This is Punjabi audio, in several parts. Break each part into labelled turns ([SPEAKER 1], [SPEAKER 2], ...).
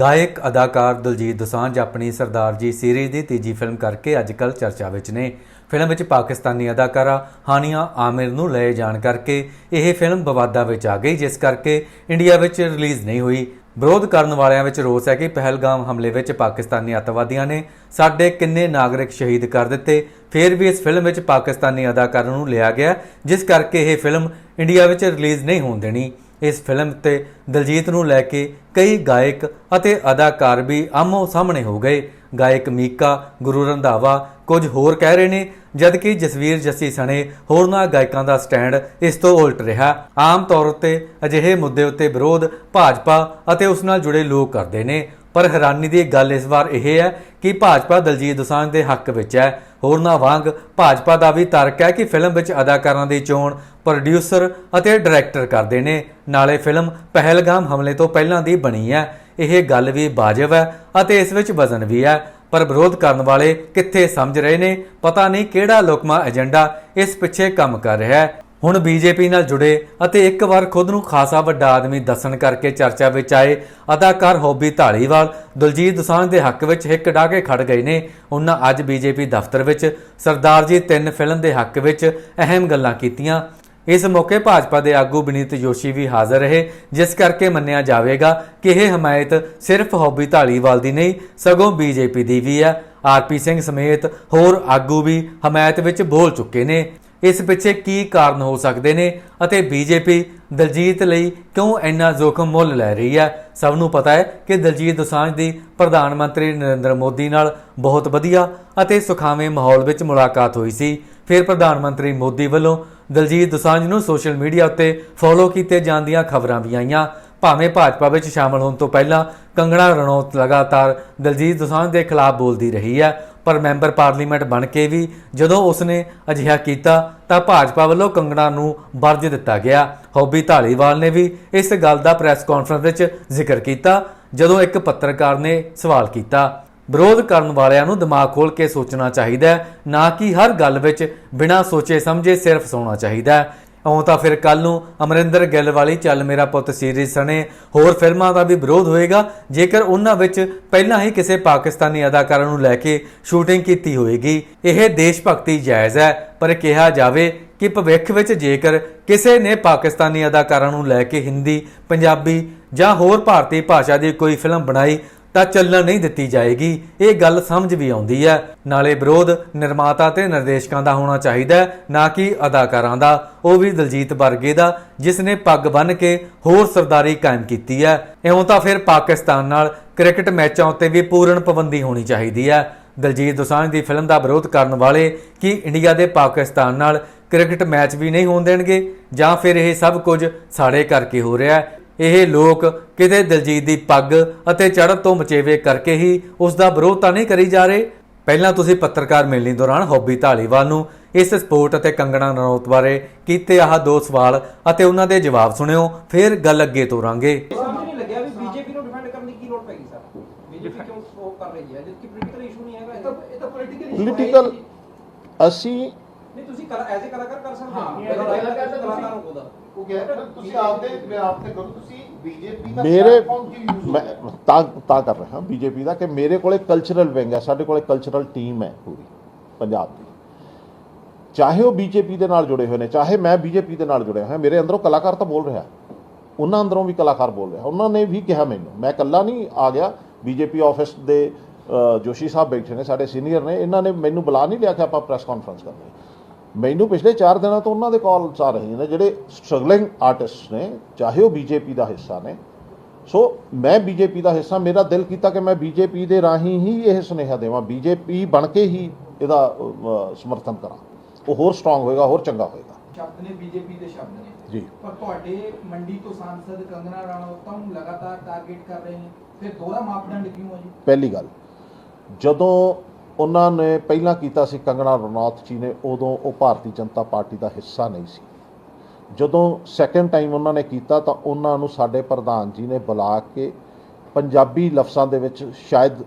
[SPEAKER 1] ਗਾਇਕ, ਅਦਾਕਾਰ ਦਲਜੀਤ ਦੋਸਾਂਝ ਆਪਣੀ ਸਰਦਾਰ ਜੀ ਸੀਰੀਜ਼ ਦੀ ਤੀਜੀ ਫਿਲਮ ਕਰਕੇ ਅੱਜਕੱਲ ਚਰਚਾ ਵਿੱਚ ਨੇ। ਫਿਲਮ ਵਿੱਚ ਪਾਕਿਸਤਾਨੀ ਅਦਾਕਾਰਾ ਹਾਨੀਆ ਆਮਿਰ ਨੂੰ ਲਏ ਜਾਣ ਕਰਕੇ ਇਹ ਫਿਲਮ ਵਿਵਾਦਾਂ ਵਿੱਚ ਆ ਗਈ, ਜਿਸ ਕਰਕੇ ਇੰਡੀਆ ਵਿੱਚ ਰਿਲੀਜ਼ ਨਹੀਂ ਹੋਈ। ਵਿਰੋਧ ਕਰਨ ਵਾਲਿਆਂ ਵਿੱਚ ਰੋਸ ਹੈ ਕਿ ਪਹਿਲਗਾਮ ਹਮਲੇ ਵਿੱਚ ਪਾਕਿਸਤਾਨੀ ਅੱਤਵਾਦੀਆਂ ਨੇ ਸਾਡੇ ਕਿੰਨੇ ਨਾਗਰਿਕ ਸ਼ਹੀਦ ਕਰ ਦਿੱਤੇ, ਫਿਰ ਵੀ ਇਸ ਫਿਲਮ ਵਿੱਚ ਪਾਕਿਸਤਾਨੀ ਅਦਾਕਾਰਾਂ ਨੂੰ ਲਿਆ ਗਿਆ, ਜਿਸ ਕਰਕੇ ਇਹ ਫਿਲਮ ਇੰਡੀਆ ਵਿੱਚ ਰਿਲੀਜ਼ ਨਹੀਂ ਹੋਣ ਦੇਣੀ। ਇਸ ਫਿਲਮ ਤੇ ਦਲਜੀਤ ਨੂੰ ਲੈ ਕੇ ਕਈ ਗਾਇਕ ਅਤੇ ਅਦਾਕਾਰ ਵੀ ਆਮੋ ਸਾਹਮਣੇ ਹੋ ਗਏ। ਗਾਇਕ ਮੀਕਾ, ਗੁਰੂ ਰੰਧਾਵਾ ਕੁਝ ਹੋਰ ਕਹਿ ਰਹੇ ਨੇ, ਜਦਕਿ ਜਸਵੀਰ ਜੱਸੀ ਸਣੇ ਹੋਰਨਾਂ ਗਾਇਕਾਂ ਦਾ ਸਟੈਂਡ ਇਸ ਤੋਂ ਉਲਟ ਰਿਹਾ। ਆਮ ਤੌਰ ਉੱਤੇ ਅਜਿਹੇ ਮੁੱਦੇ ਉੱਤੇ ਵਿਰੋਧ ਭਾਜਪਾ ਅਤੇ ਉਸ ਨਾਲ ਜੁੜੇ ਲੋਕ ਕਰਦੇ ਨੇ। ਪਰ ਹੈਰਾਨੀ ਦੀ ਗੱਲ ਇਸ ਵਾਰ ਇਹ ਹੈ ਕਿ ਭਾਜਪਾ ਦਲਜੀਤ ਦੋਸਾਂਝ ਦੇ ਹੱਕ ਵਿੱਚ ਹੈ। ਹੋਰਨਾਂ ਵਾਂਗ ਭਾਜਪਾ ਦਾ ਵੀ ਤਰਕ ਹੈ ਕਿ ਫਿਲਮ ਵਿੱਚ ਅਦਾਕਾਰਾਂ ਦੀ ਚੋਣ ਪ੍ਰੋਡਿਊਸਰ ਅਤੇ ਡਾਇਰੈਕਟਰ ਕਰਦੇ ਨੇ। ਨਾਲੇ ਫਿਲਮ ਪਹਿਲਗਾਮ ਹਮਲੇ ਤੋਂ ਪਹਿਲਾਂ ਦੀ ਬਣੀ ਹੈ। ਇਹ ਗੱਲ ਵੀ ਵਾਜਬ ਹੈ ਅਤੇ ਇਸ ਵਿੱਚ ਵਜ਼ਨ ਵੀ ਹੈ। ਪਰ ਵਿਰੋਧ ਕਰਨ ਵਾਲੇ ਕਿੱਥੇ ਸਮਝ ਰਹੇ ਨੇ? ਪਤਾ ਨਹੀਂ ਕਿਹੜਾ ਲੋਕਮਾ ਏਜੰਡਾ ਇਸ ਪਿੱਛੇ ਕੰਮ ਕਰ ਰਿਹਾ ਹੈ। ਹੁਣ ਬੀਜੇਪੀ ਨਾਲ ਜੁੜੇ ਅਤੇ ਇੱਕ ਵਾਰ ਖੁਦ ਨੂੰ ਖਾਸਾ ਵੱਡਾ ਆਦਮੀ ਦੱਸਣ ਕਰਕੇ ਚਰਚਾ ਵਿੱਚ ਆਏ ਅਦਾਕਾਰ ਹੋਬੀ ਢਾਲੀਵਾਲ ਦਲਜੀਤ ਦੋਸਾਂਝ ਦੇ ਹੱਕ ਵਿੱਚ ਹਿੱਕ ਡਾ ਕੇ ਖੜ ਗਏ ਨੇ। ਉਹਨਾਂ ਅੱਜ ਬੀਜੇਪੀ ਦਫ਼ਤਰ ਵਿੱਚ ਸਰਦਾਰ ਜੀ ਤਿੰਨ ਫਿਲਮ ਦੇ ਹੱਕ ਵਿੱਚ ਅਹਿਮ ਗੱਲਾਂ ਕੀਤੀਆਂ। ਇਸ ਮੌਕੇ ਭਾਜਪਾ ਦੇ ਆਗੂ ਬਨੀਤ ਜੋਸ਼ੀ ਵੀ ਹਾਜ਼ਰ ਰਹੇ, ਜਿਸ ਕਰਕੇ ਮੰਨਿਆ ਜਾਵੇਗਾ ਕਿ ਇਹ ਹਮਾਇਤ ਸਿਰਫ ਹੌਬੀ ਢਾਲੀਵਾਲ ਦੀ ਨਹੀਂ, ਸਗੋਂ ਬੀਜੇਪੀ ਦੀ ਵੀ ਹੈ। ਆਰਪੀ ਸਿੰਘ ਸਮੇਤ ਹੋਰ ਆਗੂ ਵੀ ਹਮਾਇਤ ਵਿੱਚ ਬੋਲ ਚੁੱਕੇ ਨੇ। ਇਸ ਪਿੱਛੇ ਕੀ ਕਾਰਨ ਹੋ ਸਕਦੇ ਨੇ ਅਤੇ ਬੀਜੇਪੀ ਦਲਜੀਤ ਲਈ ਕਿਉਂ ਇੰਨਾ ਜ਼ੋਖਮ ਮੁੱਲ ਲੈ ਰਹੀ ਹੈ? ਸਭ ਨੂੰ ਪਤਾ ਹੈ ਕਿ ਦਲਜੀਤ ਦੋਸਾਂਝ ਦੀ ਪ੍ਰਧਾਨ ਮੰਤਰੀ ਨਰਿੰਦਰ ਮੋਦੀ ਨਾਲ ਬਹੁਤ ਵਧੀਆ ਅਤੇ ਸੁਖਾਵੇਂ ਮਾਹੌਲ ਵਿੱਚ ਮੁਲਾਕਾਤ ਹੋਈ ਸੀ। ਫਿਰ ਪ੍ਰਧਾਨ ਮੰਤਰੀ ਮੋਦੀ ਵੱਲੋਂ ਦਲਜੀਤ ਦੋਸਾਂਝ ਨੂੰ ਸੋਸ਼ਲ ਮੀਡੀਆ ਉੱਤੇ ਫੋਲੋ ਕੀਤੇ ਜਾਣ ਦੀਆਂ ਖਬਰਾਂ ਵੀ ਆਈਆਂ। ਭਾਵੇਂ ਭਾਜਪਾ ਵਿੱਚ ਸ਼ਾਮਲ ਹੋਣ ਤੋਂ ਪਹਿਲਾਂ ਕੰਗਣਾ ਰਣੌਤ ਲਗਾਤਾਰ ਦਲਜੀਤ ਦੋਸਾਂਝ ਦੇ ਖਿਲਾਫ ਬੋਲਦੀ ਰਹੀ ਹੈ ਪਰ ਮੈਂਬਰ ਪਾਰਲੀਮੈਂਟ ਬਣ ਕੇ ਵੀ ਜਦੋਂ ਉਸਨੇ ਅਜਿਹਾ ਕੀਤਾ ਤਾਂ ਭਾਜਪਾ ਵੱਲੋਂ ਕੰਗਣਾ ਨੂੰ ਵਰਜ ਦਿੱਤਾ ਗਿਆ। ਹੌਬੀ ਢਾਲੀਵਾਲ ਨੇ ਵੀ ਇਸ ਗੱਲ ਦਾ ਪ੍ਰੈਸ ਕਾਨਫਰੰਸ ਵਿੱਚ ਜ਼ਿਕਰ ਕੀਤਾ, ਜਦੋਂ ਇੱਕ ਪੱਤਰਕਾਰ ਨੇ ਸਵਾਲ ਕੀਤਾ। ਵਿਰੋਧ ਕਰਨ ਵਾਲਿਆਂ ਨੂੰ ਦਿਮਾਗ ਖੋਲ ਕੇ ਸੋਚਣਾ ਚਾਹੀਦਾ ਹੈ, ਨਾ ਕਿ ਹਰ ਗੱਲ ਵਿੱਚ ਬਿਨਾਂ ਸੋਚੇ ਸਮਝੇ ਸਿਰਫ ਸੌਣਾ ਚਾਹੀਦਾ ਹੈ। ਇਉਂ ਤਾਂ ਫਿਰ ਕੱਲ ਨੂੰ ਅਮਰਿੰਦਰ ਗਿੱਲ ਵਾਲੀ ਚੱਲ ਮੇਰਾ ਪੁੱਤ ਸੀਰੀਜ਼ ਸਣੇ। ਹੋਰ ਫਿਲਮਾਂ ਦਾ ਵੀ ਵਿਰੋਧ ਹੋਏਗਾ। ਜੇਕਰ ਉਹਨਾਂ ਵਿੱਚ ਪਹਿਲਾਂ ਹੀ ਕਿਸੇ ਪਾਕਿਸਤਾਨੀ ਅਦਾਕਾਰਾ ਨੂੰ ਲੈ ਕੇ ਸ਼ੂਟਿੰਗ ਕੀਤੀ ਹੋਏਗੀ, ਇਹ ਦੇਸ਼ ਭਗਤੀ ਜਾਇਜ਼ ਹੈ। ਪਰ ਕਿਹਾ ਜਾਵੇ ਕਿ ਭਵਿੱਖ ਵਿੱਚ ਜੇਕਰ ਕਿਸੇ ਨੇ ਪਾਕਿਸਤਾਨੀ ਅਦਾਕਾਰਾਂ ਨੂੰ ਲੈ ਕੇ ਹਿੰਦੀ, ਪੰਜਾਬੀ ਜਾਂ ਹੋਰ ਭਾਰਤੀ ਭਾਸ਼ਾ ਦੀ ਕੋਈ ਫਿਲਮ ਬਣਾਈ ਤਾਂ ਚੱਲਣ ਨਹੀਂ ਦਿੱਤੀ ਜਾਏਗੀ। ਇਹ ਗੱਲ ਸਮਝ ਵੀ ਆਉਂਦੀ ਹੈ। ਨਾਲੇ ਵਿਰੋਧ ਨਿਰਮਾਤਾ ਤੇ ਨਿਰਦੇਸ਼ਕਾਂ ਦਾ ਹੋਣਾ ਚਾਹੀਦਾ ਹੈ, ਨਾ ਕਿ ਅਦਾਕਾਰਾਂ ਦਾ। ਉਹ ਵੀ ਦਲਜੀਤ ਵਰਗੇ ਦਾ, ਜਿਸ ਨੇ ਪੱਗ ਬੰਨ੍ਹ ਕੇ ਹੋਰ ਸਰਦਾਰੀ ਕਾਇਮ ਕੀਤੀ ਹੈ। ਇਉਂ ਤਾਂ ਫਿਰ ਪਾਕਿਸਤਾਨ ਨਾਲ ਕ੍ਰਿਕਟ ਮੈਚਾਂ ਉੱਤੇ ਵੀ ਪੂਰਨ ਪਾਬੰਦੀ ਹੋਣੀ ਚਾਹੀਦੀ ਹੈ। ਦਲਜੀਤ ਦੋਸਾਂਝ ਦੀ ਫਿਲਮ ਦਾ ਵਿਰੋਧ ਕਰਨ ਵਾਲੇ ਕਿ ਇੰਡੀਆ ਦੇ ਪਾਕਿਸਤਾਨ ਨਾਲ ਕ੍ਰਿਕਟ ਮੈਚ ਵੀ ਨਹੀਂ ਹੋਣ ਦੇਣਗੇ? ਜਾਂ ਫਿਰ ਇਹ ਸਭ ਕੁਝ ਸਾੜੇ ਕਰਕੇ ਹੋ ਰਿਹਾ ਹੈ? ਇਹ ਲੋਕ ਕਿਤੇ ਦਲਜੀਤ ਦੀ ਪੱਗ ਅਤੇ ਚੜ੍ਹਤ ਤੋਂ ਮਚੇਵੇ ਕਰਕੇ ਹੀ ਉਸ ਦਾ ਵਿਰੋਧ ਤਾਂ ਨਹੀਂ ਕਰੀ ਜਾ ਰਹੇ? ਪਹਿਲਾਂ ਤੁਸੀਂ ਪੱਤਰਕਾਰ ਮਿਲਣੀ ਦੌਰਾਨ ਹੌਬੀ ਢਾਲੀਵਾਲ ਨੂੰ ਇਸ ਸਪੋਰਟ ਅਤੇ ਕੰਗਣਾ ਰਣੌਤ ਬਾਰੇ ਕੀਤੇ ਆਹ ਦੋ ਸਵਾਲ ਅਤੇ ਉਹਨਾਂ ਦੇ ਜਵਾਬ ਸੁਣਿਓ ਫਿਰ ਗੱਲ ਅੱਗੇ ਤੋਰਾਂਗੇ।
[SPEAKER 2] ਸਮਝ ਨਹੀਂ ਲੱਗਿਆ ਵੀ ਬੀਜੇਪੀ ਨੂੰ ਡਿਫੈਂਡ ਕਰਨ ਦੀ ਕੀ ਲੋੜ ਪੈ ਗਈ ਸਰ? ਬੀਜੇਪੀ ਕਿਉਂ ਉਹ ਕਰ ਰਹੀ ਹੈ? ਜਦਕਿ ਪੋਲੀਟੀਕਲ ਇਸ਼ੂ ਨਹੀਂ ਹੈਗਾ ਇਹ ਤਾਂ ਇਹ ਤਾਂ ਪੋਲੀਟੀਕਲ
[SPEAKER 3] ਪੋਲੀਟੀਕਲ ਅਸੀਂ
[SPEAKER 2] ਨਹੀਂ ਤੁਸੀਂ ਕਰ ਐਜ਼ ਕਲਾਕਾਰ ਕਰ ਸਕਦੇ
[SPEAKER 4] ਹਾਂ, ਕਲਾਕਾਰ ਤੁਸੀਂ-
[SPEAKER 2] ਉਹਦਾ
[SPEAKER 4] ਉਹ ਕਹਿ ਰਿਹਾ ਤੁਸੀਂ ਆਪਦੇ ਮੈਂ ਆਪ ਤੇ ਕਰੋ ਤੁਸੀਂ ਬੀਜੇਪੀ ਦਾ
[SPEAKER 3] ਮੇਰੇ ਮੈਂ ਤਾਂ ਤਾਂ ਕਰ ਰਿਹਾ ਬੀਜੇਪੀ ਦਾ ਕਿ ਮੇਰੇ ਕੋਲੇ ਕਲਚਰਲ ਵਿੰਗ ਹੈ ਸਾਡੇ ਕੋਲੇ ਕਲਚਰਲ ਟੀਮ ਹੈ ਪੂਰੀ ਪੰਜਾਬ ਦੀ। ਚਾਹੇ ਉਹ ਬੀਜੇਪੀ ਦੇ ਨਾਲ ਜੁੜੇ ਹੋਏ ਨੇ ਚਾਹੇ ਮੈਂ ਬੀਜੇਪੀ ਦੇ ਨਾਲ ਜੁੜਿਆ ਹੋਇਆ ਮੇਰੇ ਅੰਦਰੋਂ ਕਲਾਕਾਰ ਤਾਂ ਬੋਲ ਰਿਹਾ। ਉਹਨਾਂ ਅੰਦਰੋਂ ਵੀ ਕਲਾਕਾਰ ਬੋਲ ਰਿਹਾ। ਉਹਨਾਂ ਨੇ ਵੀ ਕਿਹਾ ਮੈਨੂੰ ਮੈਂ ਇਕੱਲਾ ਨਹੀਂ ਆ ਗਿਆ ਬੀਜੇਪੀ ਆਫਿਸ ਦੇ ਜੋਸ਼ੀ ਸਾਹਿਬ ਬੈਠੇ ਨੇ ਸਾਡੇ ਸੀਨੀਅਰ ਨੇ ਇਹਨਾਂ ਨੇ ਮੈਨੂੰ ਬੁਲਾ ਨਹੀਂ ਲਿਆ ਕਿ ਆਪਾਂ ਪ੍ਰੈਸ ਕਾਨਫਰੰਸ ਕਰਨੀ ਮੈਨੂੰ ਪਿਛਲੇ 4 ਦਿਨਾਂ ਤੋਂ ਉਹਨਾਂ ਦੇ ਕਾਲਸ ਆ ਰਹੇ ਨੇ ਜਿਹੜੇ ਸਟਰਗਲਿੰਗ ਆਰਟਿਸਟ ਨੇ ਚਾਹੇ ਉਹ ਬੀਜੇਪੀ ਦਾ ਹਿੱਸਾ ਨੇ। ਸੋ ਮੈਂ ਬੀਜੇਪੀ ਦਾ ਹਿੱਸਾ ਮੇਰਾ ਦਿਲ ਕੀਤਾ ਕਿ ਮੈਂ ਬੀਜੇਪੀ ਦੇ ਰਾਹੀਂ ਹੀ ਇਹ ਸੁਨੇਹਾ ਦੇਵਾਂ ਬੀਜੇਪੀ ਬਣ ਕੇ ਹੀ ਇਹਦਾ ਸਮਰਥਨ ਕਰਾਂ। ਉਹ ਹੋਰ ਸਟਰੋਂਗ ਹੋਏਗਾ ਹੋਰ ਚੰਗਾ ਹੋਏਗਾ।
[SPEAKER 5] ਸ਼ਬਦ ਨੇ ਬੀਜੇਪੀ ਦੇ ਸ਼ਬਦ ਨੇ।
[SPEAKER 3] ਜੀ।
[SPEAKER 5] ਪਰ ਤੁਹਾਡੇ ਮੰਡੀ ਤੋਂ ਸਾਂਸਦ ਕੰਗਨਾ ਰਣੌਤ ਨੂੰ ਲਗਾਤਾਰ ਟਾਰਗੇਟ ਕਰ ਰਹੇ ਨੇ ਫਿਰ ਦੋਹਰਾ ਮਾਪਦੰਡ ਕਿਉਂ ਹੈ ਜੀ?
[SPEAKER 3] ਪਹਿਲੀ ਗੱਲ ਜਦੋਂ ਉਹਨਾਂ ਨੇ ਪਹਿਲਾਂ ਕੀਤਾ ਸੀ ਕੰਗਣਾ ਰਣੌਤ ਜੀ ਨੇ ਉਦੋਂ ਉਹ ਭਾਰਤੀ ਜਨਤਾ ਪਾਰਟੀ ਦਾ ਹਿੱਸਾ ਨਹੀਂ ਸੀ। ਜਦੋਂ ਸੈਕੰਡ ਟਾਈਮ ਉਹਨਾਂ ਨੇ ਕੀਤਾ ਤਾਂ ਉਹਨਾਂ ਨੂੰ ਸਾਡੇ ਪ੍ਰਧਾਨ ਜੀ ਨੇ ਬੁਲਾ ਕੇ ਪੰਜਾਬੀ ਲਫ਼ਜ਼ਾਂ ਦੇ ਵਿੱਚ ਸ਼ਾਇਦ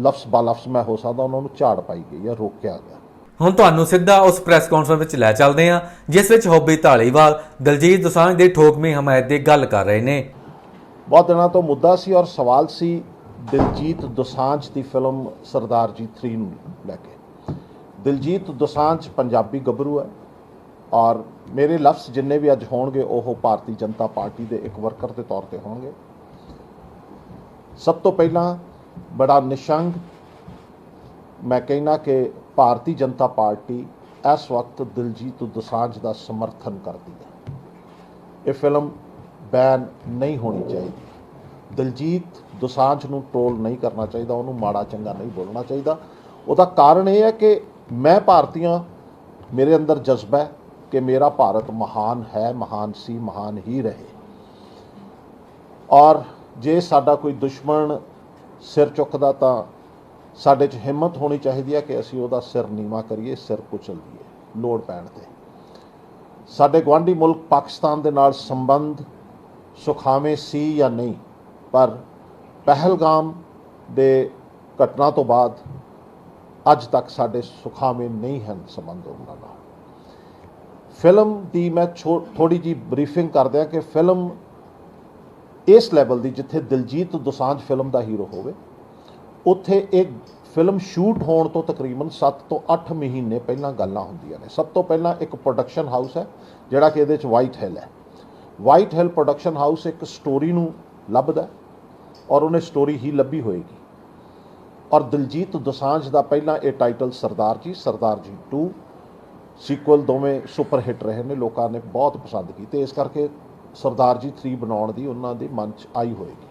[SPEAKER 3] ਲਫ਼ਜ਼ ਬਾ ਲਫ਼ਜ਼ ਮੈਂ ਹੋ ਸਕਦਾ ਉਹਨਾਂ ਨੂੰ ਝਾੜ ਪਾਈ ਗਈ ਜਾਂ ਰੋਕਿਆ ਗਿਆ।
[SPEAKER 1] ਹੁਣ ਤੁਹਾਨੂੰ ਸਿੱਧਾ ਉਸ ਪ੍ਰੈਸ ਕਾਨਫਰੰਸ ਵਿੱਚ ਲੈ ਚੱਲਦੇ ਹਾਂ ਜਿਸ ਵਿੱਚ ਹੌਬੀ ਢਾਲੀਵਾਲ ਦਲਜੀਤ ਦੋਸਾਂਝ ਦੀ ਠੋਕਵੀਂ ਹਮਾਇਤ ਦੀ ਗੱਲ ਕਰ ਰਹੇ ਨੇ।
[SPEAKER 3] ਬਹੁਤ ਦਿਨਾਂ ਤੋਂ ਮੁੱਦਾ ਸੀ ਔਰ ਸਵਾਲ ਸੀ ਦਿਲਜੀਤ ਦੋਸਾਂਝ ਦੀ ਫਿਲਮ ਸਰਦਾਰ ਜੀ 3 ਨੂੰ ਲੈ ਕੇ। ਦਿਲਜੀਤ ਦੋਸਾਂਝ ਪੰਜਾਬੀ ਗੱਭਰੂ ਹੈ ਔਰ ਮੇਰੇ ਲਫ਼ਜ਼ ਜਿੰਨੇ ਵੀ ਅੱਜ ਹੋਣਗੇ, ਉਹ ਭਾਰਤੀ ਜਨਤਾ ਪਾਰਟੀ ਦੇ ਇੱਕ ਵਰਕਰ ਦੇ ਤੌਰ ਤੇ ਹੋਣਗੇ। ਸਭ ਤੋਂ ਪਹਿਲਾਂ ਬੜਾ ਨਿਸ਼ੰਗ ਮੈਂ ਕਹਿਣਾ ਕਿ ਭਾਰਤੀ ਜਨਤਾ ਪਾਰਟੀ ਇਸ ਵਕਤ ਦਿਲਜੀਤ ਦੋਸਾਂਝ ਦਾ ਸਮਰਥਨ ਕਰਦੀ ਹੈ। ਇਹ ਫਿਲਮ ਬੈਨ ਨਹੀਂ ਹੋਣੀ ਚਾਹੀਦੀ। ਦਿਲਜੀਤ ਦੋਸਾਂਝ ਨੂੰ ਟ੍ਰੋਲ ਨਹੀਂ ਕਰਨਾ ਚਾਹੀਦਾ, ਉਹਨੂੰ ਮਾੜਾ ਚੰਗਾ ਨਹੀਂ ਬੋਲਣਾ ਚਾਹੀਦਾ। ਉਹਦਾ ਕਾਰਨ ਇਹ ਹੈ ਕਿ ਮੈਂ ਭਾਰਤੀਆਂ, ਮੇਰੇ ਅੰਦਰ ਜਜ਼ਬਾ ਹੈ ਕਿ ਮੇਰਾ ਭਾਰਤ ਮਹਾਨ ਹੈ, ਮਹਾਨ ਸੀ, ਮਹਾਨ ਹੀ ਰਹੇ। ਔਰ ਜੇ ਸਾਡਾ ਕੋਈ ਦੁਸ਼ਮਣ ਸਿਰ ਚੁੱਕਦਾ ਤਾਂ ਸਾਡੇ 'ਚ ਹਿੰਮਤ ਹੋਣੀ ਚਾਹੀਦੀ ਹੈ ਕਿ ਅਸੀਂ ਉਹਦਾ ਸਿਰ ਨੀਵਾ ਕਰੀਏ, ਸਿਰ ਕੁਚਲ ਦਈਏ ਲੋੜ ਪੈਣ ਤੇ। ਸਾਡੇ ਗਵਾਂਢੀ ਮੁਲਕ ਪਾਕਿਸਤਾਨ ਦੇ ਨਾਲ ਸੰਬੰਧ ਸੁਖਾਵੇਂ ਸੀ ਜਾਂ ਨਹੀਂ ਪਰ ਪਹਿਲਗਾਮ ਦੇ ਘਟਨਾ ਤੋਂ ਬਾਅਦ ਅੱਜ ਤੱਕ ਸਾਡੇ ਸੁਖਾਵੇਂ ਨਹੀਂ ਹਨ ਸੰਬੰਧ ਉਹਨਾਂ ਨਾਲ। ਫਿਲਮ ਦੀ ਮੈਂ ਥੋੜੀ ਜੀ ਬਰੀਫਿੰਗ ਕਰਦਿਆਂ ਕਿ ਫਿਲਮ ਇਸ ਲੈਵਲ ਦੀ ਜਿੱਥੇ ਦਿਲਜੀਤ ਦੋਸਾਂਝ ਫਿਲਮ ਦਾ ਹੀਰੋ ਹੋਵੇ, ਉੱਥੇ ਇਹ ਫਿਲਮ ਸ਼ੂਟ ਹੋਣ ਤੋਂ ਤਕਰੀਬਨ 7 ਤੋਂ 8 ਮਹੀਨੇ ਪਹਿਲਾਂ ਗੱਲਾਂ ਹੁੰਦੀਆਂ ਨੇ। ਸਭ ਤੋਂ ਪਹਿਲਾਂ ਇੱਕ ਪ੍ਰੋਡਕਸ਼ਨ ਹਾਊਸ ਹੈ, ਜਿਹੜਾ ਕਿ ਇਹਦੇ ਚ ਵਾਈਟ ਹਿੱਲ ਹੈ। ਵਾਈਟ ਹਿੱਲ ਪ੍ਰੋਡਕਸ਼ਨ ਹਾਊਸ ਇੱਕ ਸਟੋਰੀ ਨੂੰ ਲੱਭਦਾ ਔਰ ਉਹਨੇ ਸਟੋਰੀ ਹੀ ਲੱਭੀ ਹੋਏਗੀ। ਔਰ ਦਿਲਜੀਤ ਦੋਸਾਂਝ ਦਾ ਪਹਿਲਾਂ ਇਹ ਟਾਈਟਲ ਸਰਦਾਰ ਜੀ ਸਰਦਾਰ ਜੀ 2 ਸੀਕੁਅਲ ਦੋਵੇਂ ਸੁਪਰ ਹਿੱਟ ਰਹੇ ਨੇ, ਲੋਕਾਂ ਨੇ ਬਹੁਤ ਪਸੰਦ ਕੀਤੇ। ਇਸ ਕਰਕੇ ਸਰਦਾਰ ਜੀ 3 ਬਣਾਉਣ ਦੀ ਉਹਨਾਂ ਦੇ ਮਨ 'ਚ ਆਈ ਹੋਏਗੀ।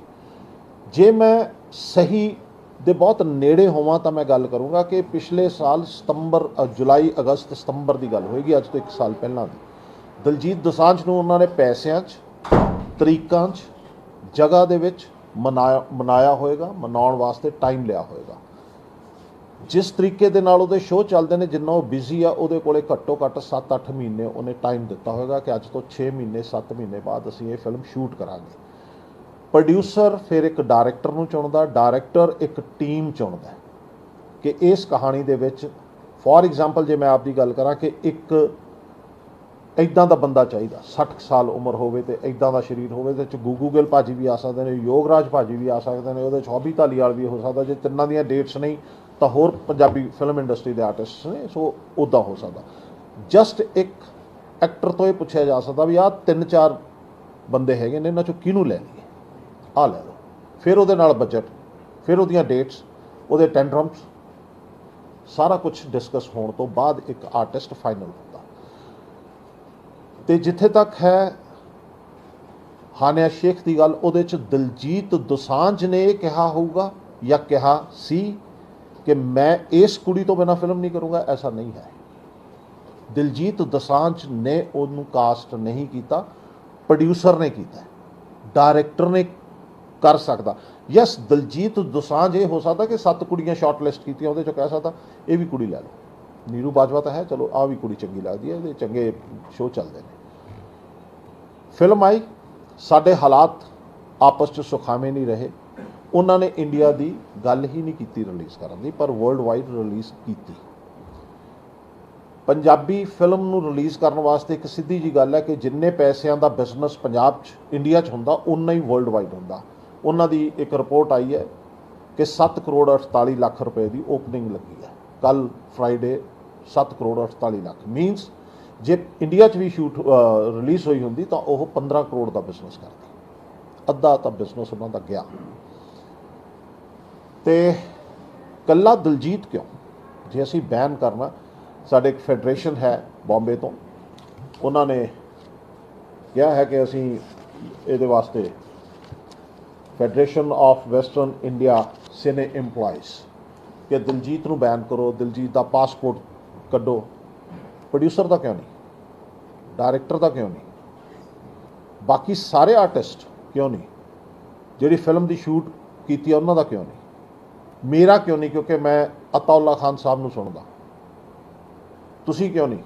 [SPEAKER 3] ਜੇ ਮੈਂ ਸਹੀ ਦੇ ਬਹੁਤ ਨੇੜੇ ਹੋਵਾਂ ਤਾਂ ਮੈਂ ਗੱਲ ਕਰੂੰਗਾ ਕਿ ਪਿਛਲੇ ਸਾਲ ਸਤੰਬਰ ਜੁਲਾਈ, ਅਗਸਤ, ਸਤੰਬਰ ਦੀ ਗੱਲ ਹੋਏਗੀ, ਅੱਜ ਤੋਂ 1 ਸਾਲ ਪਹਿਲਾਂ ਦੀ। ਦਲਜੀਤ ਦੋਸਾਂਝ ਨੂੰ ਉਹਨਾਂ ਨੇ ਪੈਸਿਆਂ 'ਚ, ਤਰੀਕਾਂ 'ਚ ਜਗ੍ਹਾ ਦੇ ਵਿੱਚ ਮਨਾਇਆ ਮਨਾਇਆ ਹੋਏਗਾ, ਮਨਾਉਣ ਵਾਸਤੇ ਟਾਈਮ ਲਿਆ ਹੋਏਗਾ। ਜਿਸ ਤਰੀਕੇ ਦੇ ਨਾਲ ਉਹਦੇ ਸ਼ੋਅ ਚੱਲਦੇ ਨੇ, ਜਿੰਨਾ ਉਹ ਬਿਜ਼ੀ ਆ, ਉਹਦੇ ਕੋਲੇ ਘੱਟੋ ਘੱਟ 7-8 ਮਹੀਨੇ ਉਹਨੇ ਟਾਈਮ ਦਿੱਤਾ ਹੋਏਗਾ ਕਿ ਅੱਜ ਤੋਂ 6 ਮਹੀਨੇ 7 ਮਹੀਨੇ ਬਾਅਦ ਅਸੀਂ ਇਹ ਫਿਲਮ ਸ਼ੂਟ ਕਰਾਂਗੇ। ਪ੍ਰੋਡਿਊਸਰ ਫਿਰ ਇੱਕ ਡਾਇਰੈਕਟਰ ਨੂੰ ਚੁਣਦਾ ਡਾਇਰੈਕਟਰ ਇੱਕ ਟੀਮ ਚੁਣਦਾ। ਕਿ ਇਸ ਕਹਾਣੀ ਦੇ ਵਿੱਚ ਫੋਰ ਐਗਜ਼ਾਮਪਲ ਜੇ ਮੈਂ ਆਪ ਦੀ ਗੱਲ ਕਰਾਂ ਕਿ ਇੱਕ ਇਦਾਂ ਦਾ ਬੰਦਾ ਚਾਹੀਦਾ। 60 ਕੁ ਸਾਲ ਉਮਰ ਹੋਵੇ ਤੇ ਇਦਾਂ ਦਾ ਸਰੀਰ ਹੋਵੇ ਤੇ ਚ ਗੂਗੂ ਗਿੱਲ ਭਾਜੀ ਵੀ ਆ ਸਕਦੇ ਨੇ, ਯੋਗਰਾਜ ਭਾਜੀ ਵੀ ਆ ਸਕਦੇ ਨੇ, ਉਹਦੇ ਚ ਹੌਬੀ ਧਾਲੀਵਾਲ ਵੀ ਹੋ ਸਕਦਾ, ਜੇ ਤਿੰਨਾਂ ਦੀਆਂ ਡੇਟਸ ਨਹੀਂ, ਤਾਂ ਹੋਰ ਪੰਜਾਬੀ ਫਿਲਮ ਇੰਡਸਟਰੀ ਦੇ ਆਰਟਿਸਟ ਨੇ, ਸੋ ਉਦਾਂ ਹੋ ਸਕਦਾ। ਜਸਟ ਇੱਕ ਐਕਟਰ ਤੋਂ ਇਹ ਪੁੱਛਿਆ ਜਾ ਸਕਦਾ ਵੀ ਆਹ ਤਿੰਨ ਚਾਰ ਬੰਦੇ ਹੈਗੇ ਨੇ, ਇਹਨਾਂ ਚੋਂ ਕਿਹਨੂੰ ਲੈ ਲਈਏ? ਆ ਲੈ ਲਓ। ਫਿਰ ਉਹਦੇ ਨਾਲ ਬਜਟ ਫਿਰ ਉਹਦੀਆਂ ਡੇਟਸ ਉਹਦੇ ਟੈਂਡਰਮਸ ਸਾਰਾ ਕੁਝ ਡਿਸਕਸ ਹੋਣ ਤੋਂ ਬਾਅਦ ਇੱਕ ਆਰਟਿਸਟ ਫਾਈਨਲ ਤੇ ਜਿੱਥੇ ਤੱਕ ਹੈ, ਹਾਨਿਆ ਸ਼ੇਖ ਦੀ ਗੱਲ, ਉਹਦੇ ਚ ਦਿਲਜੀਤ ਦੋਸਾਂਝ ਨੇ ਇਹ ਕਿਹਾ ਹੋਊਗਾ ਜਾਂ ਕਿਹਾ ਸੀ ਕਿ ਮੈਂ ਇਸ ਕੁੜੀ ਤੋਂ ਬਿਨਾ ਫਿਲਮ ਨਹੀਂ ਕਰੂੰਗਾ, ਐਸਾ ਨਹੀਂ ਹੈ। ਦਿਲਜੀਤ ਦੋਸਾਂਝ ਨੇ ਉਹਨੂੰ ਕਾਸਟ ਨਹੀਂ ਕੀਤਾ ਪ੍ਰੋਡਿਊਸਰ ਨੇ ਕੀਤਾ ਡਾਇਰੈਕਟਰ ਨੇ ਕਰ ਸਕਦਾ। ਯੈਸ ਦਿਲਜੀਤ ਦੋਸਾਂਝ, ਇਹ ਹੋ ਸਕਦਾ ਕਿ ਸੱਤ ਕੁੜੀਆਂ ਸ਼ਾਰਟਲਿਸਟ ਕੀਤੀਆਂ, ਉਹਦੇ ਚੋਂ ਕਹਿ ਸਕਦਾ, ਇਹ ਵੀ ਕੁੜੀ ਲੈ ਲਓ। ਨੀਰੂ ਬਾਜਵਾ ਤਾਂ ਹੈ, ਚਲੋ ਆ ਵੀ ਕੁੜੀ ਚੰਗੀ ਲੱਗਦੀ ਹੈ, ਇਹਦੇ ਚੰਗੇ ਸ਼ੋਅ ਚੱਲਦੇ ਨੇ। ਫਿਲਮ ਆਈ, ਸਾਡੇ ਹਾਲਾਤ ਆਪਸ 'ਚ ਸੁਖਾਵੇਂ ਨਹੀਂ ਰਹੇ। ਉਹਨਾਂ ਨੇ ਇੰਡੀਆ ਦੀ ਗੱਲ ਹੀ ਨਹੀਂ ਕੀਤੀ ਰਿਲੀਜ਼ ਕਰਨ ਦੀ, ਪਰ ਵਰਲਡ ਵਾਈਡ ਰਿਲੀਜ਼ ਕੀਤੀ। ਪੰਜਾਬੀ ਫਿਲਮ ਨੂੰ ਰਿਲੀਜ਼ ਕਰਨ ਵਾਸਤੇ ਇੱਕ ਸਿੱਧੀ ਜੀ ਗੱਲ ਹੈ ਕਿ ਜਿੰਨੇ ਪੈਸਿਆਂ ਦਾ ਬਿਜ਼ਨਸ ਪੰਜਾਬ 'ਚ, ਇੰਡੀਆ 'ਚ ਹੁੰਦਾ ਉਨਾ ਹੀ ਵਰਲਡ ਵਾਈਡ ਹੁੰਦਾ। ਉਹਨਾਂ ਦੀ ਇੱਕ ਰਿਪੋਰਟ ਆਈ ਹੈ ਕਿ 7 ਕਰੋੜ 48 ਲੱਖ ਰੁਪਏ ਦੀ ਓਪਨਿੰਗ ਲੱਗੀ ਹੈ। ਕੱਲ ਫਰਾਈਡੇ 7 ਕਰੋੜ 48 ਲੱਖ। ਮੀਨਸ ਜੇ ਇੰਡੀਆ 'ਚ ਵੀ ਸ਼ੂਟ ਰਿਲੀਜ਼ ਹੋਈ ਹੁੰਦੀ ਤਾਂ ਉਹ 15 ਕਰੋੜ ਦਾ ਬਿਜ਼ਨਸ ਕਰਦੀ। ਅੱਧਾ ਤਾਂ ਬਿਜ਼ਨਸ ਉਹਨਾਂ ਦਾ ਗਿਆ। ਤੇ ਕੱਲਾ ਦਿਲਜੀਤ ਕਿਉਂ? ਜੇ ਅਸੀਂ ਬੈਨ ਕਰਨਾ, ਸਾਡੇ ਇੱਕ ਫੈਡਰੇਸ਼ਨ ਹੈ ਬੰਬੇ ਤੋਂ। ਉਹਨਾਂ ਨੇ ਕਿਹਾ ਹੈ ਕਿ ਅਸੀਂ ਇਹਦੇ ਵਾਸਤੇ federation of western India cine EMPLOYEES, ਕਿ ਦਿਲਜੀਤ ਨੂੰ ਬੈਨ ਕਰੋ, ਦਿਲਜੀਤ ਦਾ ਪਾਸਪੋਰਟ ਕੱਢੋ। ਪ੍ਰੋਡਿਊਸਰ ਦਾ ਕਿਉਂ ਨਹੀਂ? ਡਾਇਰੈਕਟਰ ਦਾ ਕਿਉਂ ਨਹੀਂ? ਬਾਕੀ ਸਾਰੇ ਆਰਟਿਸਟ ਕਿਉਂ ਨਹੀਂ? ਜਿਹੜੀ ਫਿਲਮ ਦੀ ਸ਼ੂਟ ਕੀਤੀ ਆ, ਉਹਨਾਂ ਦਾ ਕਿਉਂ ਨਹੀਂ? ਮੇਰਾ ਕਿਉਂ ਨਹੀਂ? ਕਿਉਂਕਿ ਮੈਂ ਅਤਾਉਲਾ ਖਾਨ ਸਾਹਿਬ ਨੂੰ ਸੁਣਦਾ। ਤੁਸੀਂ ਕਿਉਂ ਨਹੀਂ?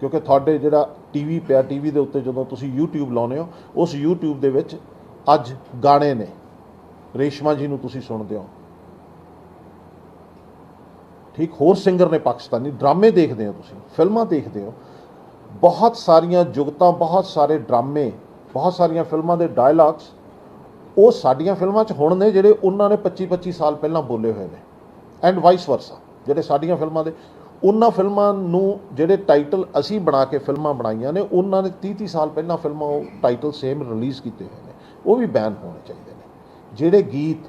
[SPEAKER 3] ਕਿਉਂਕਿ ਤੁਹਾਡੇ ਜਿਹੜਾ ਟੀਵੀ ਪਿਆ ਟੀਵੀ ਦੇ ਉੱਤੇ ਜਦੋਂ ਤੁਸੀਂ YouTube ਲਾਉਨੇ ਹੋ, ਉਸ YouTube ਦੇ ਵਿੱਚ ਅੱਜ ਗਾਣੇ ਨੇ। ਰੇਸ਼ਮਾ ਜੀ ਨੂੰ ਤੁਸੀਂ ਸੁਣਦੇ ਹੋ। ਠੀਕ ਹੋਰ ਸਿੰਗਰ ਨੇ ਪਾਕਿਸਤਾਨੀ, ਡਰਾਮੇ ਦੇਖਦੇ ਹੋ ਤੁਸੀਂ, ਫਿਲਮਾਂ ਦੇਖਦੇ ਹੋ। ਬਹੁਤ ਸਾਰੀਆਂ ਜੁਗਤਾਂ, ਬਹੁਤ ਸਾਰੇ ਡਰਾਮੇ, ਬਹੁਤ ਸਾਰੀਆਂ ਫਿਲਮਾਂ ਦੇ ਡਾਇਲੌਗਸ ਉਹ ਸਾਡੀਆਂ ਫਿਲਮਾਂ 'ਚ ਹੁਣ ਨੇ ਜਿਹੜੇ ਉਹਨਾਂ ਨੇ 25 25 ਸਾਲ ਪਹਿਲਾਂ ਬੋਲੇ ਹੋਏ ਨੇ। ਐਂਡ ਵਾਈਸ ਵਰਸਾ ਜਿਹੜੇ ਸਾਡੀਆਂ ਫਿਲਮਾਂ ਦੇ, ਉਹਨਾਂ ਫਿਲਮਾਂ ਨੂੰ ਜਿਹੜੇ ਟਾਈਟਲ ਅਸੀਂ ਬਣਾ ਕੇ ਫਿਲਮਾਂ ਬਣਾਈਆਂ ਨੇ, ਉਹਨਾਂ ਨੇ 30 30 ਸਾਲ ਪਹਿਲਾਂ ਫਿਲਮਾਂ ਉਹ ਟਾਈਟਲ ਸੇਮ ਰਿਲੀਜ਼ ਕੀਤੇ ਹੋਏ ਨੇ। ਉਹ ਵੀ ਬੈਨ ਹੋਣੇ ਚਾਹੀਦੇ ਨੇ। ਜਿਹੜੇ ਗੀਤ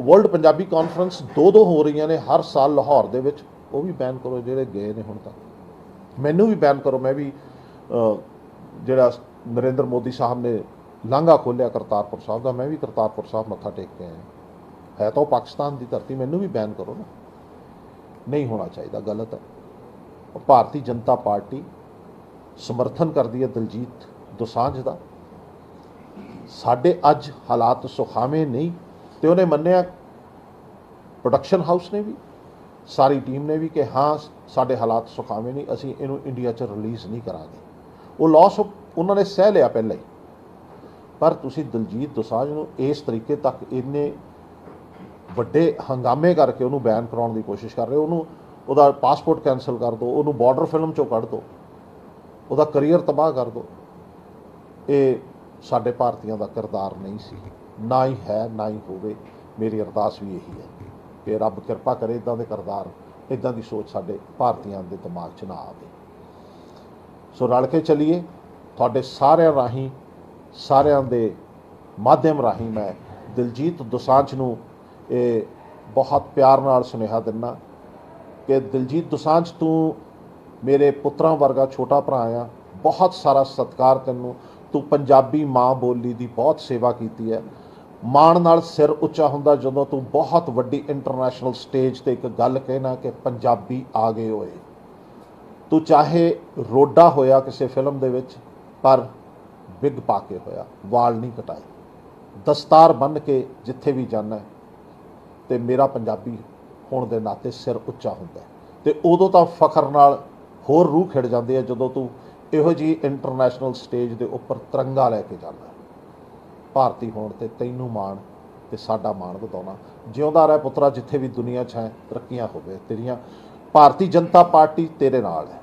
[SPEAKER 3] ਵਰਲਡ ਪੰਜਾਬੀ ਕਾਨਫਰੰਸ ਦੋ ਦੋ ਹੋ ਰਹੀਆਂ ਨੇ ਹਰ ਸਾਲ ਲਾਹੌਰ ਦੇ ਵਿੱਚ। ਉਹ ਵੀ ਬੈਨ ਕਰੋ, ਜਿਹੜੇ ਗਏ ਨੇ ਹੁਣ ਤੱਕ ਮੈਨੂੰ ਵੀ ਬੈਨ ਕਰੋ, ਮੈਂ ਵੀ ਜਿਹੜਾ ਨਰਿੰਦਰ ਮੋਦੀ ਸਾਹਿਬ ਨੇ ਲਾਂਘਾ ਖੋਲਿਆ ਕਰਤਾਰਪੁਰ ਸਾਹਿਬ ਦਾ, ਮੈਂ ਵੀ ਕਰਤਾਰਪੁਰ ਸਾਹਿਬ ਮੱਥਾ ਟੇਕ ਕੇ ਆਇਆ। ਹੈ ਤਾਂ ਉਹ ਪਾਕਿਸਤਾਨ ਦੀ ਧਰਤੀ, ਮੈਨੂੰ ਵੀ ਬੈਨ ਕਰੋ ਨਾ। ਨਹੀਂ ਹੋਣਾ ਚਾਹੀਦਾ, ਗਲਤ ਹੈ। ਭਾਰਤੀ ਜਨਤਾ ਪਾਰਟੀ ਸਮਰਥਨ ਕਰਦੀ ਹੈ ਦਲਜੀਤ ਦੋਸਾਂਝ ਦਾ। ਸਾਡੇ ਅੱਜ ਹਾਲਾਤ ਸੁਖਾਵੇਂ ਨਹੀਂ। ਤੇ ਉਹਨੇ ਮੰਨਿਆ ਪ੍ਰੋਡਕਸ਼ਨ ਹਾਊਸ ਨੇ ਵੀ, ਸਾਰੀ ਟੀਮ ਨੇ ਵੀ ਕਿ ਹਾਂ, ਸਾਡੇ ਹਾਲਾਤ ਸੁਖਾਵੇਂ ਨਹੀਂ, ਅਸੀਂ ਇਹਨੂੰ ਇੰਡੀਆ 'ਚ ਰਿਲੀਜ਼ ਨਹੀਂ ਕਰਾਂਗੇ। ਉਹ ਲਾਸ ਉਹਨਾਂ ਨੇ ਸਹਿ ਲਿਆ ਪਹਿਲਾਂ ਹੀ। ਪਰ ਤੁਸੀਂ ਦਲਜੀਤ ਦੋਸਾਂਝ ਨੂੰ ਇਸ ਤਰੀਕੇ ਤੱਕ ਇੰਨੇ ਵੱਡੇ ਹੰਗਾਮੇ ਕਰਕੇ ਉਹਨੂੰ ਬੈਨ ਕਰਾਉਣ ਦੀ ਕੋਸ਼ਿਸ਼ ਕਰ ਰਹੇ ਹੋ, ਉਹਨੂੰ ਉਹਦਾ ਪਾਸਪੋਰਟ ਕੈਨਸਲ ਕਰ ਦਿਓ ਉਹਨੂੰ ਬਾਰਡਰ ਫਿਲਮ ਚੋਂ ਕੱਢ ਦਿਓ ਉਹਦਾ ਕੈਰੀਅਰ ਤਬਾਹ ਕਰ ਦਿਓ ਇਹ ਸਾਡੇ ਭਾਰਤੀਆਂ ਦਾ ਕਿਰਦਾਰ ਨਹੀਂ ਸੀ। ਨਾ ਹੀ ਹੈ, ਨਾ ਹੀ ਹੋਵੇ। ਮੇਰੀ ਅਰਦਾਸ ਵੀ ਇਹੀ ਹੈ ਕਿ ਰੱਬ ਕਿਰਪਾ ਕਰੇ ਇਦਾਂ ਦੇ ਕਿਰਦਾਰ ਇਦਾਂ ਦੀ ਸੋਚ ਸਾਡੇ ਭਾਰਤੀਆਂ ਦੇ ਦਿਮਾਗ 'ਚ ਨਾ ਆਵੇ। ਸੋ ਰਲ ਕੇ ਚੱਲੀਏ। ਤੁਹਾਡੇ ਸਾਰਿਆਂ ਰਾਹੀਂ, ਸਾਰਿਆਂ ਦੇ ਮਾਧਿਅਮ ਰਾਹੀਂ ਮੈਂ ਦਿਲਜੀਤ ਦੁਸਾਂਝ ਨੂੰ ਇਹ ਬਹੁਤ ਪਿਆਰ ਨਾਲ ਸੁਨੇਹਾ ਦਿੰਦਾ ਕਿ ਦਿਲਜੀਤ ਦੁਸਾਂਝ, ਤੂੰ ਮੇਰੇ ਪੁੱਤਰਾਂ ਵਰਗਾ ਛੋਟਾ ਭਰਾ ਆ, ਬਹੁਤ ਸਾਰਾ ਸਤਿਕਾਰ ਤੈਨੂੰ। ਤੂੰ ਪੰਜਾਬੀ ਮਾਂ ਬੋਲੀ ਦੀ ਬਹੁਤ ਸੇਵਾ ਕੀਤੀ ਹੈ। ਮਾਣ ਨਾਲ ਸਿਰ ਉੱਚਾ ਹੁੰਦਾ ਜਦੋਂ ਤੂੰ ਬਹੁਤ ਵੱਡੀ ਇੰਟਰਨੈਸ਼ਨਲ ਸਟੇਜ ਤੇ ਇੱਕ ਗੱਲ ਕਹਿਣਾ ਕਿ ਪੰਜਾਬੀ ਆ ਗਏ ਹੋਏ ਤੂੰ ਚਾਹੇ ਰੋਡਾ ਹੋਇਆ ਕਿਸੇ ਫਿਲਮ ਦੇ ਵਿੱਚ, ਪਰ ਵਿਗ ਪਾ ਕੇ ਹੋਇਆ, ਵਾਲ ਨਹੀਂ ਕਟਾਏ। ਦਸਤਾਰ ਬੰਨ ਕੇ ਜਿੱਥੇ ਵੀ ਜਾਣਾ ਤੇ ਮੇਰਾ ਪੰਜਾਬੀ ਹੋਣ ਦੇ ਨਾਤੇ ਸਿਰ ਉੱਚਾ ਹੁੰਦਾ ਹੈ। ਤੇ ਉਦੋਂ ਤਾਂ ਫਖਰ ਨਾਲ ਹੋਰ ਰੂਹ ਖਿੜ ਜਾਂਦੀ ਹੈ ਜਦੋਂ ਤੂੰ ਇਹੋ ਜੀ ਇੰਟਰਨੈਸ਼ਨਲ ਸਟੇਜ ਦੇ ਉੱਪਰ ਤਿਰੰਗਾ ਲੈ ਕੇ ਜਾਂਦਾ ਭਾਰਤੀ ਹੋਣ ਤੇ ਤੈਨੂੰ ਮਾਣ ਤੇ ਸਾਡਾ ਮਾਣ ਵਧਾਉਣਾ। ਜਿਉਂਦਾ ਰਹਿ ਪੁੱਤਰਾ, ਜਿੱਥੇ ਵੀ ਦੁਨੀਆ 'ਚ ਹੈ, ਤਰੱਕੀਆਂ ਹੋਵੇ ਤੇਰੀਆਂ। ਭਾਰਤੀ ਜਨਤਾ ਪਾਰਟੀ ਤੇਰੇ ਨਾਲ ਹੈ।